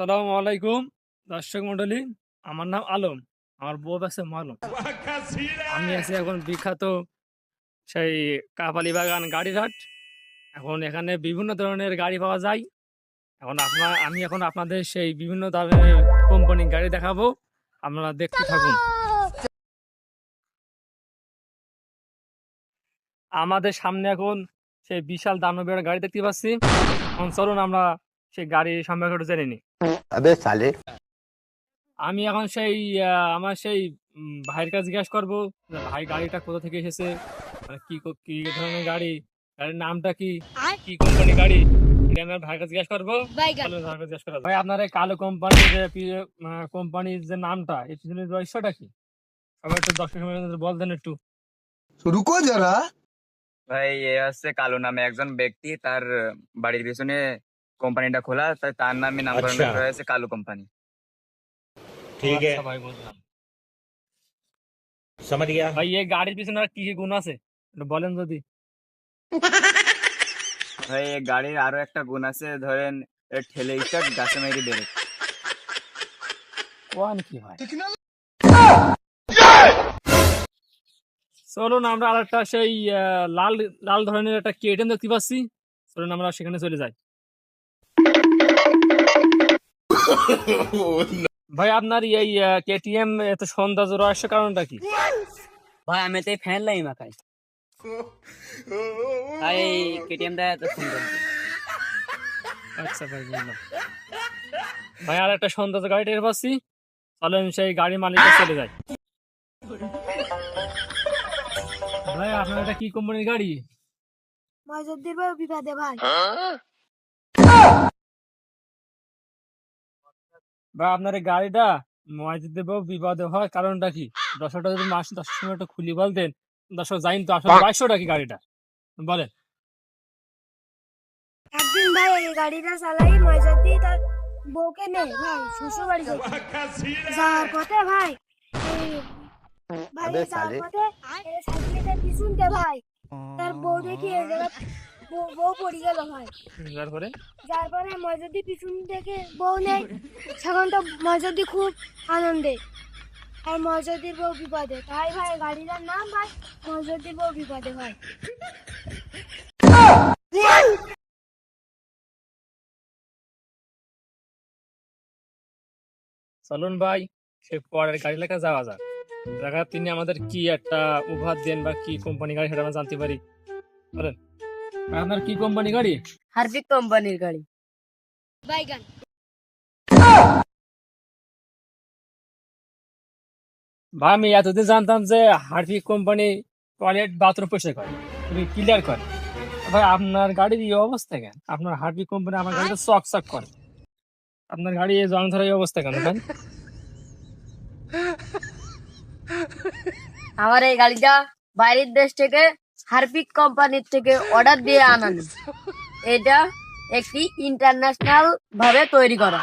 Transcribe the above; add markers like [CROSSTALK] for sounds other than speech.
আসসালামু আলাইকুম দর্শক মন্ডলী আমার নাম আলম আমার বউ আছে মালম। আমি আছি এখন বিখ্যাত সেই কাপালি বাগান গাড়িঘাট এখন এখানে বিভিন্ন ধরনের গাড়ি পাওয়া যায়। এখন আপনার আমি এখন আপনাদের সেই বিভিন্ন ধরনের কোম্পানির গাড়ি দেখাবো। আপনারা দেখতে থাকুন। আমাদের সামনে এখন সেই বিশাল দানবীয় গাড়ি দেখতে পাচ্ছি। এখন চলুন আমরা সেই গাড়ি সম্পর্কে একটু জেনে নি। আমি এখন সেই আমার সেই ভাইয়ের কাছে জিজ্ঞাসা করব ভাই গাড়িটা কোথা থেকে এসেছে? মানে কি কি ধরনের গাড়ি? গাড়ির নামটা কি? কি কোম্পানি গাড়ি? করব। ভাই আপনার এই কালো কোম্পানির মানে কোম্পানির যে নামটা একটু যারা। ভাই এ হচ্ছে কালো নামে একজন ব্যক্তি তার বাড়ির পিছনে কোম্পানিটা খোলা তাই তার নামে নামকরণ আচ্ছা। করা হয়েছে কালো কোম্পানি ठीक है আচ্ছা ভাই বুঝলাম समझ गया ভাই এই গাড়ির পিছনে আর কি কি গুণ আছে একটু বলেন যদি ভাই এই গাড়ির আরো একটা গুণ আছে ধরেন এর ঠেলে স্টার্ট গাছে মেরে বেরো কোয়ান কি ভাই চলুন আমরা আর একটা সেই আহ, লাল লাল ধরনের একটা কেটেন দেখতে পাচ্ছি চলুন আমরা সেখানে চলে যাই [LAUGHS] ভাই আপনার এই কেটিএম এত সৌন্দর্য রহস্য কারণটা কি? ভাই আমি তো ফ্যান লাই মাখাই। ভাই কেটিএম টা এত সুন্দর। আচ্ছা ভাই বুঝলাম। ভাই আর একটা সৌন্দর্য গাড়ি টের পাচ্ছি। চলেন সেই গাড়ি মালিকের চলে যাই ভাই আপনার এটা কি কোম্পানির গাড়ি? মজুদ্দির ভাই। বিবাদে ভাই বা আপনার এই গাড়িটা মসজিদে বউ বিবাদে হয় কারণটা কি? দশটা যদি মাস দশের সময় একটু খুলি বলতেন দশক যাইন তো আসলে বাইশশোটা কি গাড়িটা? বলেন। একদিন ভাই এই গাড়িটা চালাই মজুদ্দি তার বউকে নে ভাই শ্বশুর বাড়ি যাবে যাওয়ার পথে ভাই ভাই যাওয়ার। পথে পিছনতে ভাই তার বউ দেখি এই জায়গা বউ- পড়ে গেল ভাই তারপরে? যার পরে মজুদ্দি পিছন থেকে বউ নেই তখন তো মজুদ্দি খুব আনন্দে। আর মজুদ্দির বউ বিপদে তাই ভাই গাড়িটার নাম ভাই মজুদ্দির বউ বিপদে ভাই চলুন ভাই সে পরের গাড়ি লেখা যাওয়া যাক। দেখা তিনি আমাদের কি একটা উপহার দেন বা কি কোম্পানি গাড়ি সেটা আমরা জানতে পারি। বলেন। আপনার কি কোম্পানি গাড়ি? হারপিক কোম্পানির গাড়ি। বাইগান। ভাই আমি এতদিন জানতাম যে হার্পিক কোম্পানি টয়লেট বাথরুম পয়সা করে। তুমি ক্লিয়ার করে। ভাই আপনার গাড়ির এই অবস্থা কেন? আপনার হার্পিক কোম্পানি আমার গাড়িতে চক চক করে। আপনার গাড়ি এই জং ধরা এই অবস্থা কেন ভাই? আমার এই গাড়িটা বাইরের দেশ থেকে হারপিক কোম্পানির থেকে অর্ডার দিয়ে আনানো। এটা একটি ইন্টারন্যাশনাল ভাবে তৈরি করা।